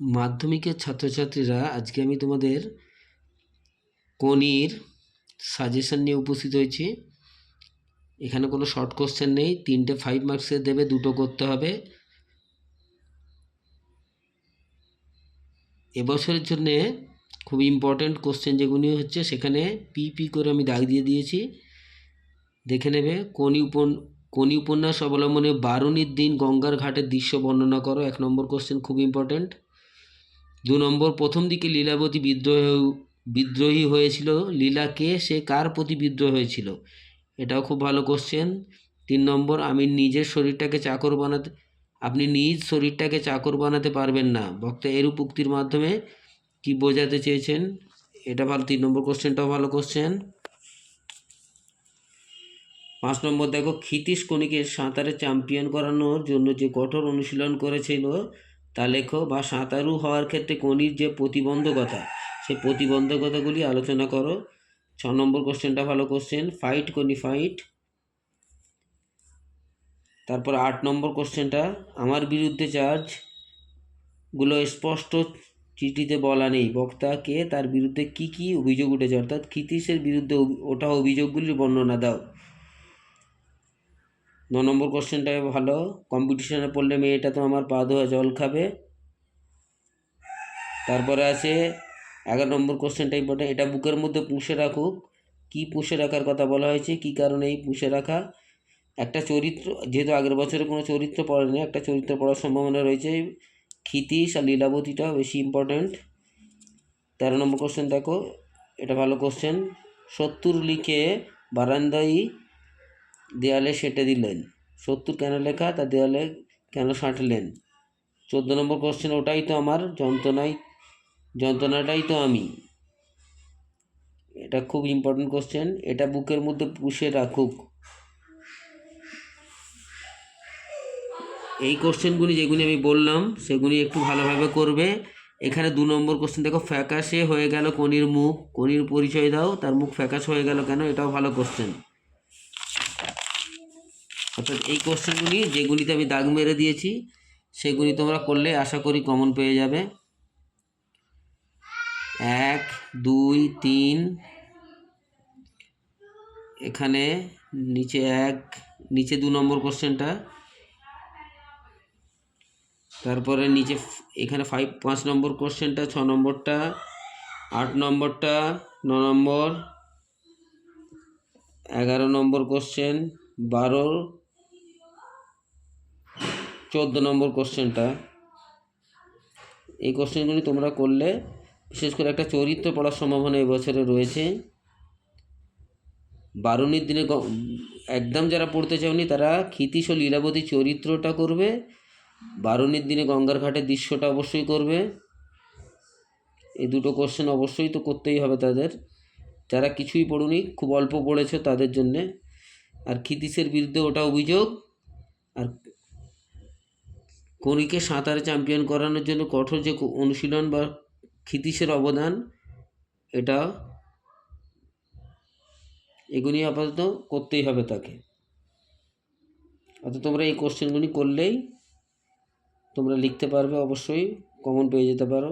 মাধ্যমিকের ছাত্রছাত্রীরা আজকে আমি তোমাদের কনির সাজেশন নিয়ে উপস্থিত হয়েছি। এখানে কোনো শর্ট কোশ্চেন নেই, তিনটে ফাইভ মার্কসের দেবে, দুটো করতে হবে। এবছরের জন্যে খুব ইম্পর্ট্যান্ট কোশ্চেন যেগুলি হচ্ছে, সেখানে পি পি করে আমি দাগ দিয়ে দিয়েছি। দেখে নেবে, কোনি উপন, কোনি উপন্যাস অবলম্বনে বারুণীর দিন গঙ্গার ঘাটের দৃশ্য বর্ণনা করো। এক নম্বর কোশ্চেন খুব ইম্পর্ট্যান্ট দু নম্বর, প্রথম দিকে লীলাবতী বিদ্রোহ বিদ্রোহী হয়েছিল। লীলাকে সে কার প্রতি বিদ্রোহ হয়েছিল? এটাও খুব ভালো কোশ্চেন তিন নম্বর, আমি নিজের শরীরটাকে চাকর বানাতে আপনি নিজ শরীরটাকে চাকর বানাতে পারবেন না। বক্তা এরূপ উক্তির মাধ্যমে কি বোঝাতে চেয়েছেন? এটা ভালো, তিন নম্বর কোশ্চেনটাও ভালো কোশ্চেন পাঁচ নম্বর, দেখো, ক্ষিতীশ কণিকে সাঁতারে চ্যাম্পিয়ন করানোর জন্য যে কঠোর অনুশীলন করেছিল তা লেখো বা সাঁতারু হওয়ার ক্ষেত্রে কণির যে প্রতিবন্ধকতা সেই প্রতিবন্ধকতাগুলি আলোচনা করো। ছ নম্বর কোশ্চেনটা ভালো কোশ্চেন ফাইট কনি ফাইট তারপর আট নম্বর কোশ্চেনটা, আমার বিরুদ্ধে চার্জগুলো স্পষ্ট চিঠিতে বলা নেই। বক্তাকে তার বিরুদ্ধে কি কি অভিযোগ উঠেছে? অর্থাৎ ক্ষিতীশের বিরুদ্ধে ওঠা অভিযোগগুলির বর্ণনা দাও। ন নম্বর কোশ্চেনটা ভালো। কম্পিটিশনে পড়লে মেয়েটা তো আমার পা ধোয়া জল খাবে। তারপরে আছে, এগারো নম্বর কোশ্চেনটা ইম্পর্টেন্ট এটা বুকের মধ্যে পুষে রাখুক। কি পুষে রাখার কথা বলা হয়েছে, কি কারণে এই পুষে রাখা? একটা চরিত্র, যেহেতু আগের বছরে কোনো চরিত্র পড়েনি, একটা চরিত্র পড়ার সম্ভাবনা রয়েছে। ক্ষিতীশ আর লীলাবতীটা বেশি ইম্পর্ট্যান্ট তেরো নম্বর কোশ্চেন দেখো, এটা ভালো কোশ্চেন সত্তর লিখে বারান্দায় দেয়ালে সেটে দিলেন। সত্তর কেন লেখা? তা দেয়ালে কেন সাঁটলেন? চোদ্দ নম্বর কোশ্চেন ওটাই তো আমার যন্ত্রণাই, যন্ত্রণাটাই তো আমি। এটা খুব ইম্পর্টেন্ট কোশ্চেন এটা বুকের মধ্যে পুষে রাখুক। এই কোশ্চেনগুলি যেগুলি আমি বললাম, সেগুলি একটু ভালোভাবে করবে। এখানে দু নম্বর কোশ্চেন দেখো, ফ্যাকাশে হয়ে গেল কনির মুখ। কনির পরিচয় দাও, তার মুখ ফ্যাকাশ হয়ে গেল কেন? এটাও ভালো কোশ্চেন অর্থাৎ এই কোশ্চেনগুলি যেগুলিতে আমি দাগ মেরে দিয়েছি সেগুলি তোমরা করলে আশা করি কমন পেয়ে যাবে। এক, দুই, তিন, এখানে নিচে এক, নিচে দু নম্বর কোশ্চেনটা তারপরে নিচে এখানে ফাইভ পাঁচ নম্বর কোশ্চেনটা ছ নম্বরটা, আট নম্বরটা, ন নম্বর, এগারো নম্বর কোশ্চেন বারো চোদ্দ নম্বর কোশ্চেনটা। এই কোশ্চেনগুলি তোমরা করলে, বিশেষ করে একটা চরিত্র পড়ার সম্ভাবনা এবছরে রয়েছে। বারুণীর দিনে একদম যারা পড়তে চাওনি, তারা ক্ষিতীশ ও লীলাবতী চরিত্রটা করবে। বারুণীর দিনে গঙ্গার ঘাটের দৃশ্যটা অবশ্যই করবে। এই দুটো কোশ্চেন অবশ্যই তো করতেই হবে তাদের। যারা কিছুই পড়ুনি, খুব অল্প পড়েছো তাদের জন্যে। আর ক্ষিতীশের বিরুদ্ধে ওটা অভিযোগ। আর কণিকে সাঁতারে চ্যাম্পিয়ন করানোর জন্য কঠোর যে অনুশীলন বা ক্ষিতীশের অবদান, এটা এগুলি আপাতত করতেই হবে তাকে। অর্থাৎ তোমরা এই কোশ্চেনগুলি করলেই তোমরা লিখতে পারবে, অবশ্যই কমন পেয়ে যেতে পারো।